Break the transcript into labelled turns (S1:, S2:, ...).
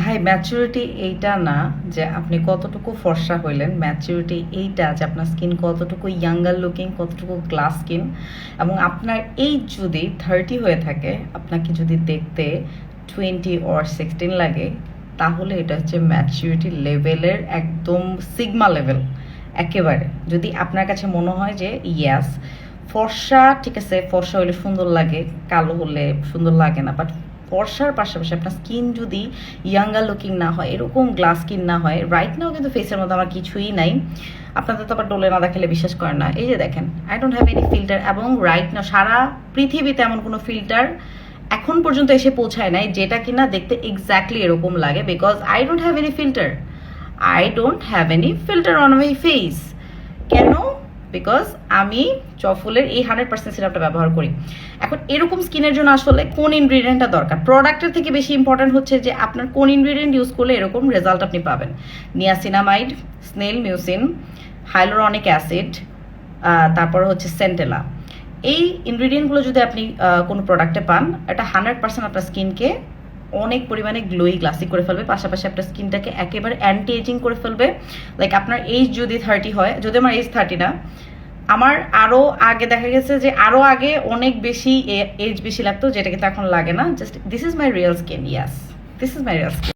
S1: ভাই ম্যাচুরিটি এইটা না যে আপনি কতটুকু ফর্সা হইলেন ম্যাচুরিটি এইটা যে আপনার স্কিন কতটুকু ইয়াঙ্গার লুকিং কতটুকু গ্লাস স্কিন এবং আপনার এইজ যদি থার্টি হয়ে থাকে, আপনাকে যদি দেখতে টোয়েন্টি অর সিক্সটিন লাগে, তাহলে এটা হচ্ছে ম্যাচুরিটি লেভেলের একদম সিগমা লেভেল একেবারে। যদি আপনার কাছে মনে হয় যে ইয়াস ফর্সা ঠিক আছে, ফর্সা হলে সুন্দর লাগে, কালো হলে সুন্দর লাগে না বাট ফর্সার পাশাপাশি আপনার স্কিন যদি ইয়াঙ্গার লুকিং না হয়, এরকম গ্লাস স্কিন না হয় রাইট নাও কিন্তু ফেসের মধ্যে আমার কিছুই নাই। আপনাদের তো আবার ডোলে না দেখালে বিশ্বাস করেন না। এই যে দেখেন I don't have any filter এবং রাইট না সারা পৃথিবীতে এমন কোনো ফিল্টার এখন পর্যন্ত এসে পৌঁছায় নাই, যেটা কিনা দেখতে এক্স্যাক্টলি এরকম লাগে because I don't have any filter I don't have any filter on my face because আমি চফুলের এই হান্ড্রেড পার্সেন্ট সিরাপটা ব্যবহার করি। এখন এরকম স্কিনের জন্য আসলে কোন ইনগ্রিডিয়েন্টটা দরকার? প্রোডাক্টের থেকে বেশি ইম্পর্ট্যান্ট হচ্ছে যে আপনার কোন ইনগ্রিডিয়েন্ট ইউজ করলে এরকম রেজাল্ট আপনি পাবেন। Niacinamide snail mucin hyaluronic acid তারপর হচ্ছে সেন্টেলা এই ইনগ্রিডিয়েন্টগুলো যদি আপনি কোনো প্রোডাক্টে পান, এটা হান্ড্রেড পার্সেন্ট আপনার স্কিনকে অনেক পরিমাণে গ্লোই গ্লাসি করে ফেলবে, পাশাপাশি আপনার স্কিনটাকে একেবারে অ্যান্টি এজিং করে ফেলবে। লাইক আপনার এইজ যদি থার্টি হয়, যদি আমার এইজ থার্টি না, আমার আরও আগে দেখা গেছে যে আরও আগে অনেক বেশি এজ বেশি লাগতো, যেটা কিন্তু এখন লাগে না। Just this is my real skin yes this is my real skin